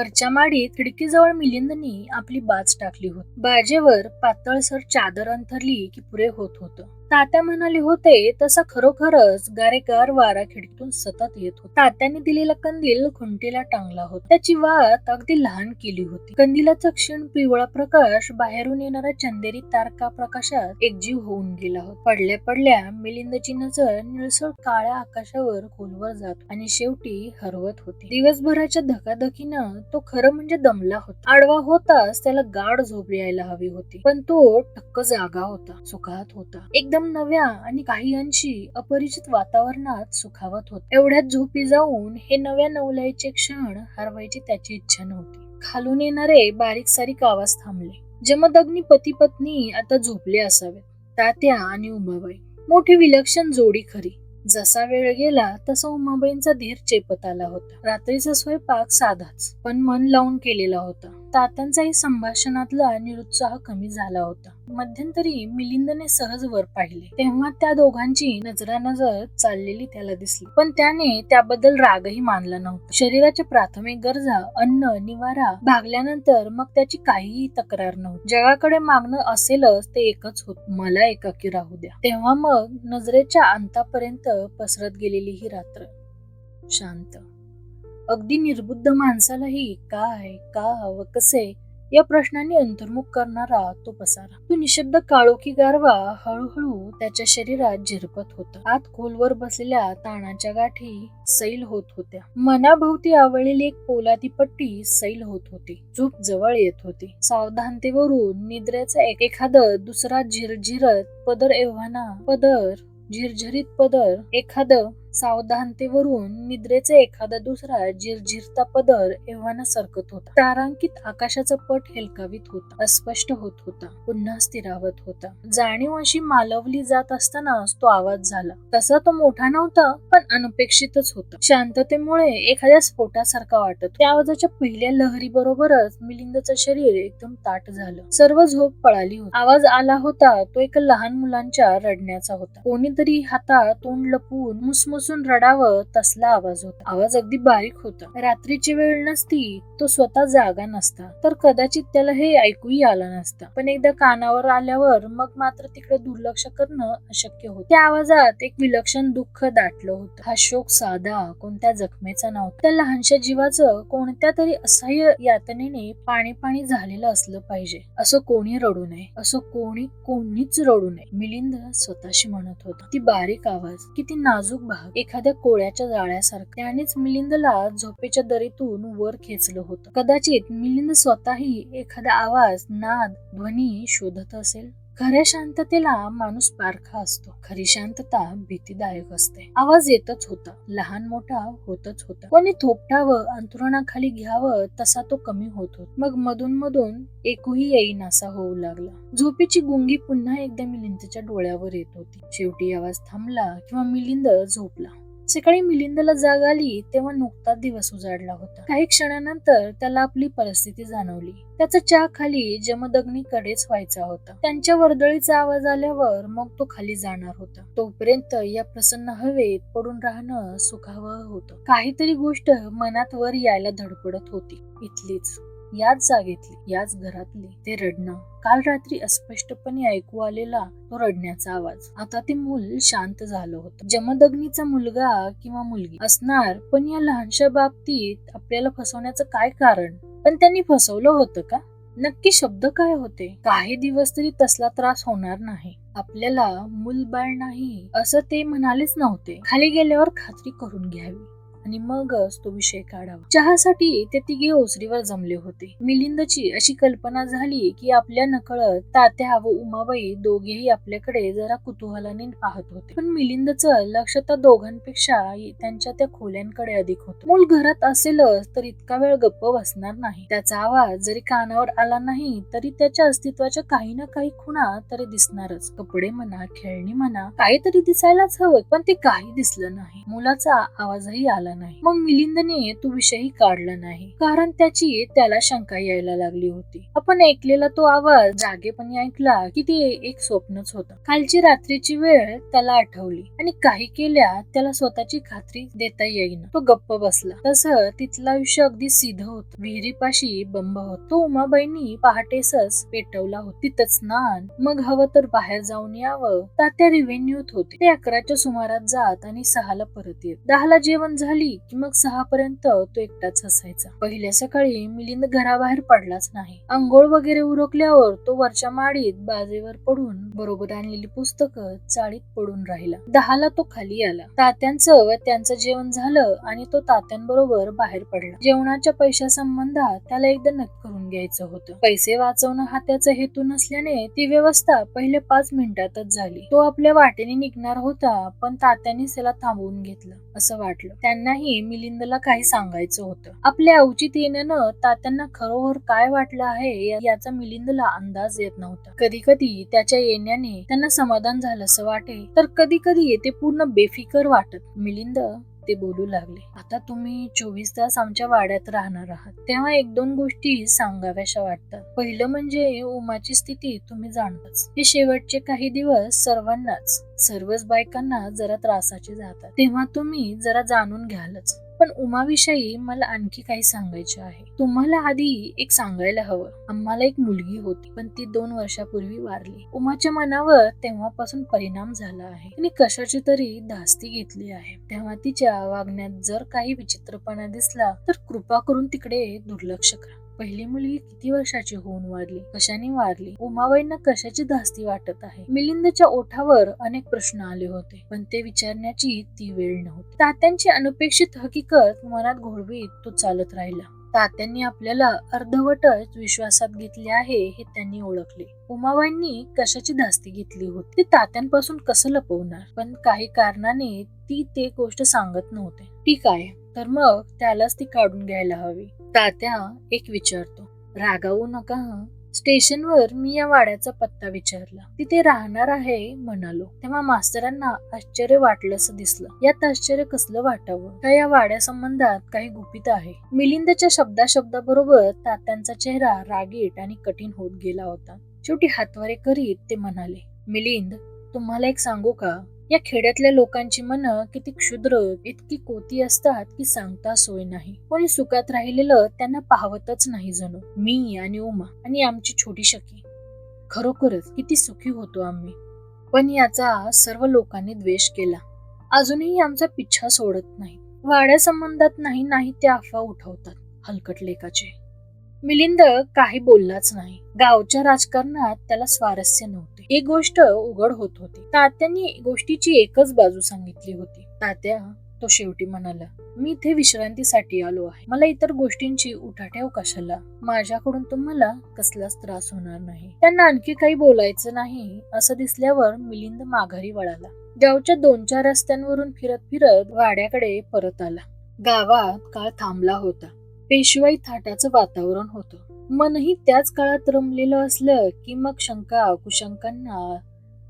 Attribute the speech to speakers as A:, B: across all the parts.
A: वरच्या माडीत खिडकीजवळ मिलिंदनी आपली बाज टाकली होती. बाजेवर पातळसर चादर अंथरली की पुरे होत होतं. तात्या म्हणाले होते तसा खरोखरच गारेगार वारा खिडकीतून सतत येत होता. तात्याने दिलेला कंदील खुंटीला टांगला होता. त्याची वात अगदी लहान केली होती. कंदिलाचा क्षीण पिवळा प्रकाश बाहेरून येणाऱ्या चंदेरी तारका प्रकाशात एकजीव होऊन गेला होता. पडल्या पडल्या मिलिंदची नजर निळसळ काळ्या आकाशावर खोलवर जात आणि शेवटी हरवत होती. दिवसभराच्या धकाधकीनं तो खरं म्हणजे दमला होता. आडवा होताच त्याला गाढ झोप यायला हवी होती. पण तो टक्क जागा होता. सुखात होता. एकदम नव्या आणि काही अंशी अपरिचित वातावरणात सुखावत होत. एवढ्यात झोपी जाऊन हे नव्या नवलाईचे क्षण हरवायची त्याची इच्छा नव्हती. खालून येणारे बारीक सारीक आवाज थांबले. जमदग्नी पती पत्नी आता झोपले असावेत. तात्या आणि उमाबाई. मोठी विलक्षण जोडी खरी. जसा वेळ गेला तसा उमाबाईंचा धीर चेपत आला होता. रात्रीचा स्वयंपाक साधाच पण मन लावून केलेला होता. तात्यांचाही संभाषणातला निरुत्साह कमी झाला होता. मध्यंतरी मिलिंदने सहज वर पाहिले. तेव्हा त्या दोघांची नजरानजर चाललेली त्याला दिसली. पण त्याने त्याबद्दल रागही मानला नव्हता. शरीराच्या प्राथमिक गरजा अन्न निवारा भागल्यानंतर मग त्याची काहीही तक्रार नव्हती. जगाकडे मागणं असेलच ते एकच होत मला एकाकी राहू द्या. तेव्हा मग नजरेच्या अंतापर्यंत पसरत गेलेली ही रात्र शांत. अगदी निर्बुद्ध माणसालाही काय का व कसे या प्रश्नांनी अंतर्मुख करणारा तो पसारा. तो निशब्द काळोखी गारवा हळूहळू त्याच्या शरीरात झिरपत होता. आत खोलवर बसलेल्या ताणाच्या गाठी सैल होत होत्या. मनाभोवती आवळलेली एक पोलादी पट्टी सैल होत होती. झोप जवळ येत होती. सावधानतेवरून निद्रेचा एक एखादं दुसरा झिरझिरत पदर एव्हाना पदर झिरझिरीत पदर एखादं सावधानतेवरून निद्रेचा एखादा दुसरा झिरझिरता पदर एव्हाना सरकत होता. तारांकित आकाशाचा पट हेलकावित होता अस्पष्ट होत होता पुन्हा स्थिरावत होता. जाणीव अशी मालवली जात असतानाच तो आवाज झाला. तसा तो मोठा नव्हता पण अनपेक्षितच होता. शांततेमुळे एखाद्या स्फोटासारखा वाटत त्या आवाजाच्या पहिल्या लहरी बरोबरच मिलिंदचं शरीर एकदम ताट झालं. सर्व झोप पळाली होती. आवाज आला होता तो एका लहान मुलांच्या रडण्याचा होता. कोणीतरी हातात तोंड लपवून मुसमुसून रडावं तसला आवाज होता. आवाज अगदी बारीक होता. रात्रीची वेळ नसती तो स्वतः जागा नसता. तर कदाचित त्याला हे ऐकूही आलं नसतं. पण एकदा कानावर आल्यावर मग मात्र तिकडे दुर्लक्ष करणं अशक्य होत. त्या आवाजात एक विलक्षण दुःख दाटलं होतं. हा शोक साधा कोणत्या जखमेचा नव्हता. त्या लहानशा जीवाचं कोणत्या तरी असह्य यातनेने पाणी पाणी झालेलं असलं पाहिजे. असं कोणी रडू नये. असं कोणी कोणीच रडू नये. मिलिंद स्वतःशी म्हणत होता. ती बारीक आवाज किती नाजूक भाग एखाद्या कोळ्याच्या जाळ्यासारखं. त्यानेच मिलिंदला झोपेच्या दरीतून वर खेचलं होतं. कदाचित मिलिंद स्वतःही एखादा आवाज नाद ध्वनी शोधत असेल. खऱ्या शांततेला माणूस पारखा असतो. खरी शांतता भीतीदायक असते. आवाज येतच होता. लहान मोठा होतच होता. कोणी थोपटावं अंतरुणाखाली घ्यावं तसा तो कमी होत होता. मग मधून मधून एकूही येईनासा होऊ लागला. झोपेची गुंगी पुन्हा एकदा मिलिंदच्या डोळ्यावर येत होती. शेवटी आवाज थांबला किंवा मिलिंद झोपला. सकाळी मिलिंदला जाग आली तेव्हा नुकताच दिवस उजाडला होता. काही क्षणानंतर त्याला आपली परिस्थिती जाणवली. त्याचा चहा खाली जमदग्नीकडेच व्हायचा होता. त्यांच्या वर्दळीचा आवाज आल्यावर मग तो खाली जाणार होता. तोपर्यंत या प्रसन्न हवेत पडून राहणं सुखावह होतं. काहीतरी गोष्ट मनात वर यायला धडपडत होती. इथलीच. याच जागेतली याच घरातली ते रडणं. काल रात्री अस्पष्टपणे ऐकू आलेला तो रडण्याचा आवाज. आता ते मूल शांत झालं होतं. जमदग्नीचा मुलगा किंवा मुलगी असणार पण या लहानशा बाबतीत आपल्याला फसवण्याचं काय कारण? पण त्यांनी फसवलं होतं का? नक्की शब्द काय होते? काही दिवस तरी तसला त्रास होणार नाही. आपल्याला मूलबाळ नाही असं ते म्हणालेच नव्हते. खाली गेल्यावर खात्री करून घ्यावी. आणि मगच तो विषय काढावा. चहासाठी ते तिघे ओसरीवर जमले होते. मिलिंदची अशी कल्पना झाली की आपल्या नकळत तात्या व उमाबाई दोघेही आपल्याकडे जरा कुतूहलाने पाहत होते. पण मिलिंदचं लक्ष त्या दोघांपेक्षा त्यांच्या त्या खोल्यांकडे अधिक होतं. मूल घरात असेलच तर इतका वेळ गप्प बसणार नाही. त्याचा आवाज जरी कानावर आला नाही तरी त्याच्या अस्तित्वाच्या काही ना काही खुणा तरी दिसणारच. कपडे म्हणा खेळणी म्हणा काहीतरी दिसायलाच हवं पण ते काही दिसलं नाही. मुलाचा आवाजही आला आला नाही. मग मिलिंदने तो विषयही काढला नाही. कारण त्याची त्याला शंका यायला लागली होती. आपण ऐकलेला तो आवाज जागेपणी ऐकला की ते एक स्वप्नच होत. कालची रात्रीची वेळ त्याला आठवली आणि काही केल्या त्याला स्वतःची खात्री देता येईना. तो गप्प बसला. तसं तिथलं आयुष्य अगदी सिद्ध होत. विहिरीपाशी बंब होत. तो उमाबाईंनी पहाटेसच पेटवला होता. तिथंच स्नान मग हवं तर बाहेर जाऊन यावं. तात्या रिव्हेन्यूत होते. ते अकराच्या सुमारात जात आणि सहाला परत येत. दहाला जेवण झाले. की मग सहा पर्यंत तो एकटाच असायचा. पहिल्या सकाळी मिलिंद घराबाहेर पडलाच नाही. आंघोळ वगैरे उरकल्यावर तो वरच्या माडीत बाजेवर पडून बरोबर आणलेली पुस्तकं चाळीत पडून राहिला. दहाला तो खाली आला. तात्यांचं व त्यांचं जेवण झालं आणि तो तात्यांबरोबर बाहेर पडला. जेवणाच्या पैशा संबंधात त्याला एकदा नक्की करून घ्यायचं होतं. पैसे वाचवणं हा त्याचा हेतू नसल्याने ती व्यवस्था पहिले पाच मिनिटातच झाली. तो आपल्या वाटेने निघणार होता पण तात्यांनीच त्याला थांबवून घेतलं असं वाटलं. त्यांना त्यांनाही मिलिंदला काही सांगायचं होतं. आपल्या अवचित येण्यानं तात्यांना खरोखर काय वाटलं आहे याचा मिलिंदला अंदाज येत नव्हता. कधी कधी त्याच्या येण्याने त्यांना समाधान झालं असं वाटे तर कधी कधी ते पूर्ण बेफिकर वाटत. मिलिंद ते बोलू लागले. आता तुम्ही चोवीस तास आमच्या वाड्यात राहणार आहात. तेव्हा एक दोन गोष्टी सांगाव्याशा वाटतात. पहिलं म्हणजे उमाची स्थिती तुम्ही जाणताच. हे शेवटचे काही दिवस सर्वांनाच सर्वच बायकांना जरा त्रासाचे जातात. तेव्हा तुम्ही जरा जाणून घ्यालच. पण उमाविषयी मला आणखी काही सांगायचे आहे. तुम्हाला आधी एक सांगायला हवं. आम्हाला एक मुलगी होती पण ती दोन वर्षापूर्वी वारली. उमाच्या मनावर तेव्हापासून परिणाम झाला आहे. तिने कशाची तरी धास्ती घेतली आहे. तेव्हा तिच्या वागण्यात जर काही विचित्रपणा दिसला तर कृपा करून तिकडे दुर्लक्ष करा. पहिली मुलगी किती वर्षाची होऊन वारली कशाने वारली उमाबाईंना कशाची धास्ती वाटत आहे? मिलिंदच्या ओठावर अनेक प्रश्न आले होते पण ते विचारण्याची ती वेळ नव्हती. तात्यांची अनपेक्षित हकीकत मनात घोळवीत तो चालत राहिला. तात्यांनी आपल्याला अर्धवटच विश्वासात घेतले आहे हे त्यांनी ओळखले. उमाबाईंनी कशाची धास्ती घेतली होती? ते तात्यांपासून कसं लपवणार? पण काही कारणाने ती ते गोष्ट सांगत नव्हते. ठीक आहे. तर मग त्यालाच ती काढून घ्यायला हवी. तात्या एक विचारतो रागावू नका स्टेशनवर मी या वाड्याचा पत्ता विचारला. तिथे राहणार आहे म्हणालो. तेव्हा मास्तरांना आश्चर्य वाटलंस दिसलं. यात आश्चर्य कसलं वाटावं? का या वाड्या संबंधात काही गुपित आहे? मिलिंदच्या शब्दा शब्दाबरोबर तात्यांचा चेहरा रागीट आणि कठीण होत गेला होता. शेवटी हातवारे करीत ते म्हणाले मिलिंद तुम्हाला एक सांगू का? या खेड्यातल्या लोकांची मन किती क्षुद्र इतकी कोती असतात की सांगता सोय नाही. कोणी सुखात राहिलेलं त्यांना पाहवतच नाही जणू. मी आणि उमा आणि आमची छोटी शकी खरोखरच किती सुखी होतो आम्ही. पण याचा सर्व लोकांनी द्वेष केला. अजूनही आमचा पिच्छा सोडत नाही. वाड्या संबंधात नाही नाही त्या अफवा उठवतात. हलकट लेखाचे मिलिंद काही बोललाच नाही. गावच्या राजकारणात त्याला स्वारस्य नव्हते. एक गोष्ट उघड होत होती. तात्यांनी गोष्टीची एकच बाजू सांगितली होती. तात्या तो शेवटी म्हणाला मी इथे विश्रांतीसाठी आलो आहे. मला इतर गोष्टींची उठाठेव कशाला? माझ्याकडून तुम्हाला कसलाच त्रास होणार नाही. त्यांना आणखी काही बोलायचं नाही असं दिसल्यावर मिलिंद माघारी वळाला. गावच्या दोन चार रस्त्यांवरून फिरत फिरत वाड्याकडे परत आला. गावात काळ थांबला होता. पेशवाई थाटाचं वातावरण होतं. मनही त्याच काळात रमलेलं असलं की मग शंका कुशंकांना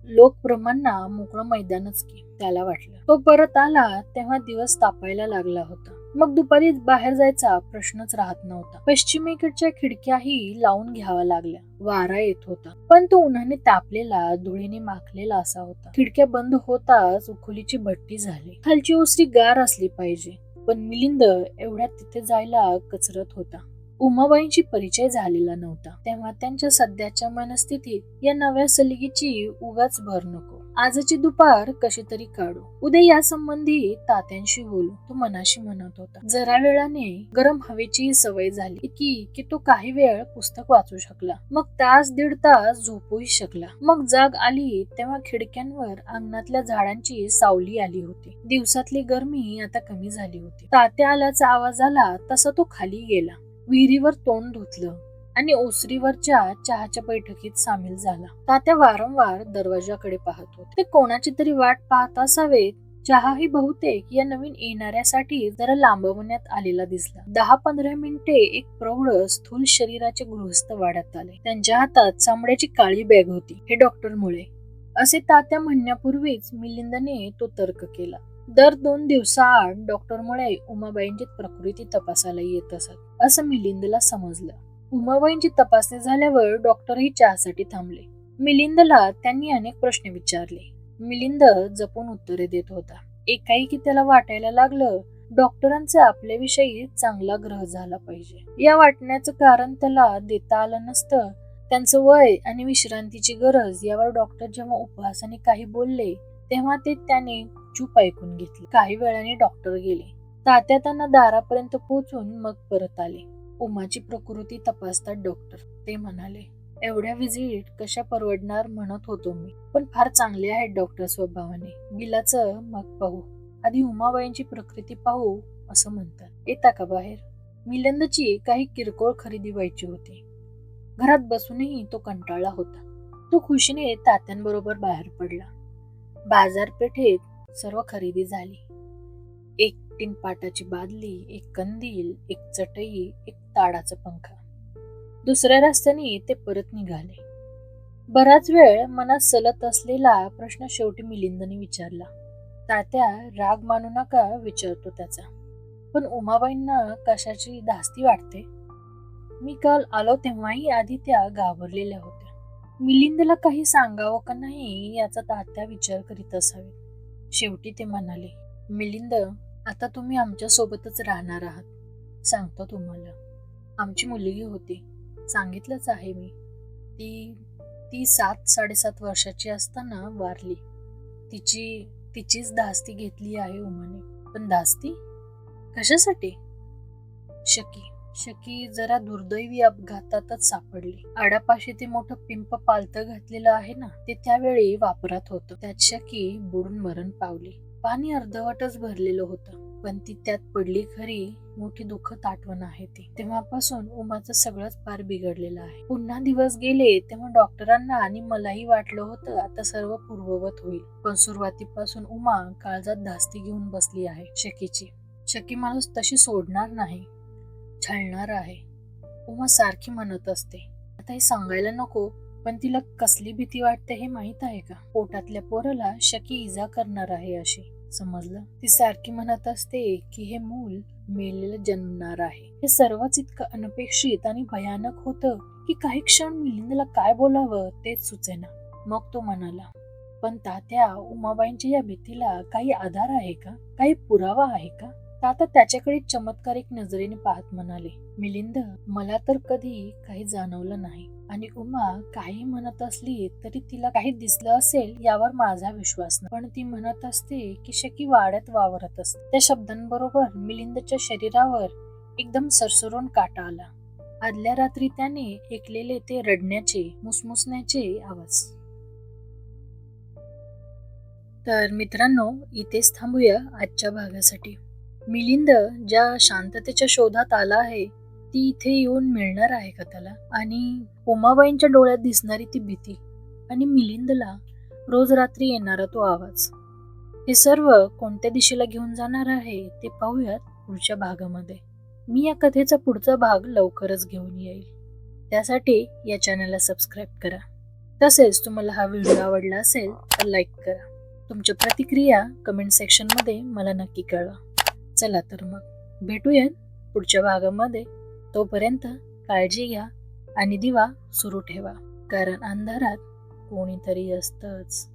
A: लोकप्रमांना मोकळं मैदानच की त्याला वाटलं. तो परत आला तेव्हा दिवस तापायला लागला होता. मग दुपारी बाहेर जायचा प्रश्नच राहत नव्हता. पश्चिमेकडच्या खिडक्याही लावून घ्याव्या लागल्या. वारा येत होता. पण तो उन्हाने तापलेला धुळीने माखलेला असा होता. खिडक्या बंद होताच उखुलीची भट्टी झाली. खालची ओसरी गार असली पाहिजे. पण मिलिंद एवढ्यात तिथे जायला कचरत होता. उमाबाईंची परिचय झालेला नव्हता. तेव्हा त्यांच्या सध्याच्या मनस्थितीत या नव्या सलगीची उगाच भर नको. आजची दुपार कशी तरी काढू. उद्या या संबंधी तात्यांशी बोलू. तो मनाशी म्हणत होता. जरा वेळाने गरम हवेची सवय झाली की की तो काही वेळ पुस्तक वाचू शकला. मग तास दीड तास झोपूही शकला. मग जाग आली तेव्हा खिडक्यांवर अंगणातल्या झाडांची सावली आली होती. दिवसातली गरमी आता कमी झाली होती. तात्या आल्याचा आवाज आला तसा तो खाली गेला. विहिरीवर तोंड धुतलं. आणि ओसरीवरच्या चहाच्या बैठकीत सामील झाला. तात्या वारंवार दरवाजाकडे पाहत होते. ते कोणाची तरी वाट पाहत असावेत चहाही बहुतेक या नवीन येणाऱ्यासाठी जरा लांबवण्यात आलेला दिसला. दहा पंधरा मिनिटे एक प्रौढ स्थूल शरीराचे गृहस्थ वाढत आले. त्यांच्या हातात चामड्याची काळी बॅग होती. हे डॉक्टर मुळे. असे तात्या म्हणण्यापूर्वीच मिलिंदने तो तर्क केला. दर दोन दिवसाआड डॉक्टरमुळे उमाबाईंची प्रकृती तपासायला येत असत असं मिलिंदला समजलं. उमाबाईंची तपासणी झाल्यावर डॉक्टरही चहासाठी थांबले. मिलिंदला त्यांनी अनेक प्रश्न विचारले. मिलिंद जपून उत्तरे देत होता. एकाएकी त्याला वाटायला लागलं डॉक्टरांचा आपल्याविषयी चांगला ग्रह झाला पाहिजे. या वाटण्याचं कारण त्याला देता आलं नसतं. त्यांचं वय आणि विश्रांतीची गरज यावर डॉक्टर जेव्हा उपवासाने काही बोलले तेव्हा ते त्याने चूप ऐकून घेतली. काही वेळाने डॉक्टर गेले. तात्या त्यांना दारापर्यंत पोहोचून मग परत आले. उमाची प्रकृती तपासतात डॉक्टर ते म्हणाले एवढ्या विजिट कशा परवडणार म्हणत होतो मी. पण फार चांगले आहेत डॉक्टर स्वभावाने. बिलाचं मग पाहू. आधी उमाबाईंची प्रकृती पाहू असं म्हणतात. येता का बाहेर? मिलंदची काही किरकोळ खरेदी व्हायची होती. घरात बसूनही तो कंटाळला होता. तो खुशीने तात्यांबरोबर बाहेर पडला. बाजारपेठेत सर्व खरेदी झाली. एक तीन पाटाची बादली एक कंदील एक चटई एक ताडाचा पंखा. दुसऱ्या रस्त्याने ते परत निघाले. बराच वेळ मनात सलत असलेला प्रश्न शेवटी मिलिंदने विचारला. तात्या राग मानू नका विचारतो त्याचा. पण उमाबाईंना कशाची धास्ती वाटते? मी काल आलो तेव्हाही आधी त्या घाबरलेल्या होत्या. मिलिंदला काही सांगावं का नाही याचा तात्या विचार करीत असावे. शेवटी ते म्हणाले मिलिंद आता तुम्ही आमच्यासोबतच राहणार आहात सांगतो तुम्हाला. आमची मुलगी होती सांगितलंच आहे मी. ती ती सात साडेसात वर्षाची असताना वारली. तिची तिचीच धास्ती घेतली आहे उमाने. पण धास्ती? कशासाठी? शकी शकी जरा दुर्दैवी अपघातातच सापडली. आडापाशी ते मोठं पिंप पालतं घातलेलं आहे ना ते त्यावेळी वापरात होतं. त्यात शकी बुडून मरण पावली. पाणी अर्धवटच भरलेलं होतं पण ती त्यात पडली खरी मोठी दुःखद आठवण आहे ती. तेव्हापासून उमाचं सगळंच पार बिघडलेलं आहे. पुन्हा दिवस गेले तेव्हा डॉक्टरांना आणि मलाही वाटलं होतं आता सर्व पूर्ववत होईल. पण सुरुवातीपासून उमा काळजात धास्ती घेऊन बसली आहे शकीची. शकी माणूस तशी सोडणार नाही छळणार आहे. उमा सारखी म्हणत असते. आता हे सांगायला नको पण तिला कसली भीती वाटते हे माहीत आहे का? पोटातल्या पोराला शकी इजा करणार आहे अशी. समजलं? ती सारखी म्हणत असते की हे मूल मेलेलं जन्मणार आहे. हे सर्वच इतकं अनपेक्षित आणि भयानक होतं की काही क्षण मिलिंदला काय बोलावं तेच सुचेना. मग तो म्हणाला पण तात्या उमाबाईंच्या या भीतीला काही आधार आहे का? काही पुरावा आहे का? तात्या त्याच्याकडे चमत्कारिक नजरेने पाहत म्हणाले मिलिंद मला तर कधी काही जाणवलं नाही. आणि उमा काही म्हणत असली तरी तिला काही दिसलं असेल यावर माझा विश्वास नाही. पण ती म्हणत असते की शकी वाड्यात वावरत असते. त्या शब्दांबरोबर मिलिंदच्या शरीरावर एकदम सरसरून काटा आला. आदल्या रात्री त्याने ऐकलेले ते रडण्याचे मुसमुसण्याचे आवाज. तर मित्रांनो इथेच थांबूया आजच्या भागासाठी. मिलिंद ज्या शांततेच्या शोधात आला आहे ती इथे येऊन मिळणार आहे का त्याला? आणि उमाबाईंच्या डोळ्यात दिसणारी ती भीती. आणि मिलिंदला रोज रात्री येणारा तो आवाज. हे सर्व कोणत्या दिशेला घेऊन जाणार आहे ते पाहूयात पुढच्या भागामध्ये. मी या कथेचा पुढचा भाग लवकरच घेऊन येईल. त्यासाठी या चॅनलला सबस्क्राईब करा. तसेच तुम्हाला हा व्हिडिओ आवडला असेल तर लाईक करा. तुमच्या प्रतिक्रिया कमेंट सेक्शनमध्ये मला नक्की कळवा. चला तर मग भेटूयात पुढच्या भागामध्ये. तोपर्यंत काळजी घ्या आणि दिवा सुरू ठेवा कारण अंधारात कोणीतरी असतंच.